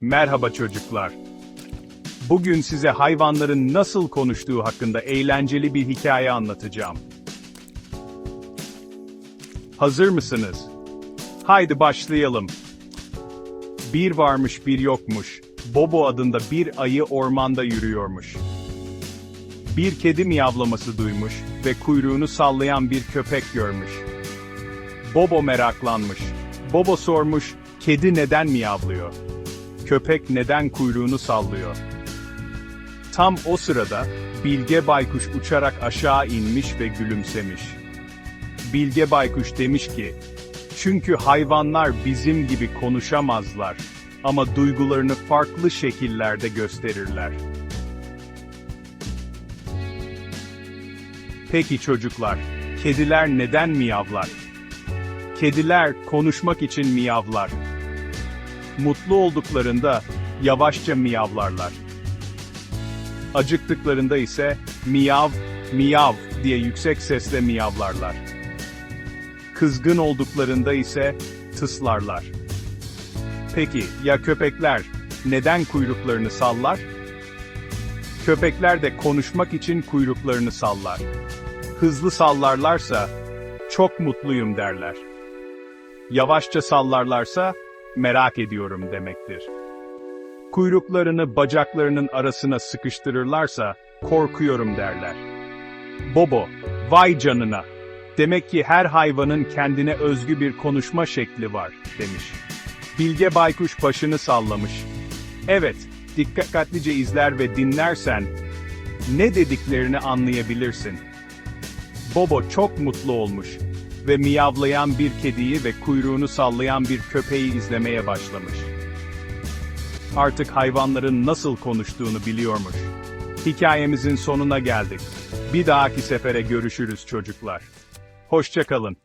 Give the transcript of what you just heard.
Merhaba çocuklar. Bugün size hayvanların nasıl konuştuğu hakkında eğlenceli bir hikaye anlatacağım. Hazır mısınız? Haydi başlayalım. Bir varmış bir yokmuş. Bobo adında bir ayı ormanda yürüyormuş. Bir kedi miyavlaması duymuş ve kuyruğunu sallayan bir köpek görmüş. Bobo meraklanmış. Bobo sormuş, kedi neden miyavlıyor? Köpek neden kuyruğunu sallıyor? Tam o sırada, Bilge Baykuş uçarak aşağı inmiş ve gülümsemiş. Bilge Baykuş demiş ki, çünkü hayvanlar bizim gibi konuşamazlar ama duygularını farklı şekillerde gösterirler. Peki çocuklar, kediler neden miyavlar? Kediler konuşmak için miyavlar. Mutlu olduklarında yavaşça miyavlarlar. Acıktıklarında ise miyav, miyav diye yüksek sesle miyavlarlar. Kızgın olduklarında ise tıslarlar. Peki ya köpekler neden kuyruklarını sallar? Köpekler de konuşmak için kuyruklarını sallar. Hızlı sallarlarsa çok mutluyum derler. Yavaşça sallarlarsa merak ediyorum demektir. Kuyruklarını bacaklarının arasına sıkıştırırlarsa korkuyorum derler. Bobo, vay canına. Demek ki her hayvanın kendine özgü bir konuşma şekli var, demiş. Bilge Baykuş başını sallamış. Evet, dikkatlice izler ve dinlersen, ne dediklerini anlayabilirsin. Bobo çok mutlu olmuş ve miyavlayan bir kediyi ve kuyruğunu sallayan bir köpeği izlemeye başlamış. Artık hayvanların nasıl konuştuğunu biliyormuş. Hikayemizin sonuna geldik. Bir dahaki sefere görüşürüz çocuklar. Hoşçakalın.